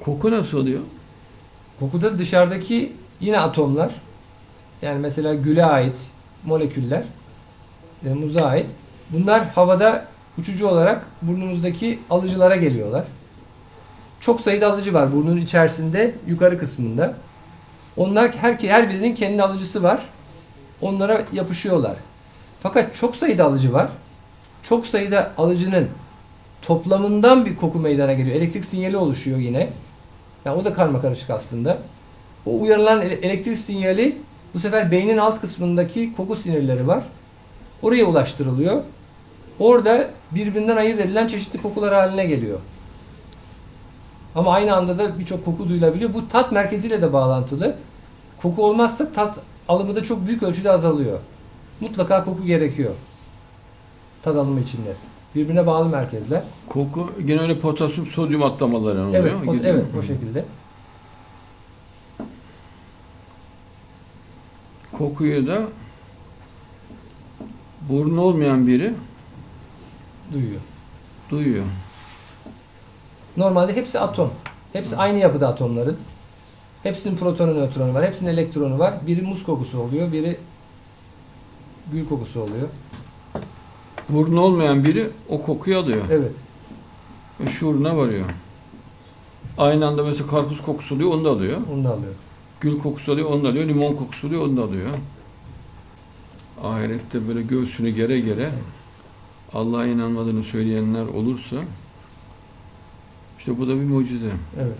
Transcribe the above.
Koku nasıl oluyor? Kokuda dışarıdaki yine atomlar yani mesela güle ait moleküller e, muza ait. Bunlar havada uçucu olarak burnumuzdaki alıcılara geliyorlar. Çok sayıda alıcı var burnun içerisinde yukarı kısmında. Onlar her her birinin kendi alıcısı var. Onlara yapışıyorlar. Fakat çok sayıda alıcı var. Çok sayıda alıcının toplamından bir koku meydana geliyor. Elektrik sinyali oluşuyor yine. Yani o da karma karışık aslında. O uyarılan ele- elektrik sinyali bu sefer beynin alt kısmındaki koku sinirleri var. Oraya ulaştırılıyor. Orada birbirinden ayırt edilen çeşitli kokular haline geliyor. Ama aynı anda da birçok koku duyulabiliyor. Bu tat merkeziyle de bağlantılı. Koku olmazsa tat alımı da çok büyük ölçüde azalıyor. Mutlaka koku gerekiyor. Tat alımı içinde. Birbirine bağlı merkezler. Koku gene öyle potasyum sodyum atlamaları oluyor. Evet, Gidiyor. evet o şekilde. Kokuyu da burnu olmayan biri Duyuyor. duyuyor. Normalde hepsi atom. Hepsi aynı yapıda atomların. Hepsinin protonu, nötronu var. Hepsinin elektronu var. Biri muz kokusu oluyor, biri gül kokusu oluyor. Burnu olmayan biri o kokuyu alıyor. Evet. Ve şuuruna varıyor. Aynı anda mesela karpuz kokusu oluyor, onu da alıyor. Onu da alıyor. Gül kokusu alıyor, onu da alıyor. Limon kokusu alıyor, onu da alıyor. Ahirette böyle göğsünü gere gere Allah'a inanmadığını söyleyenler olursa işte bu da bir mucize. Evet.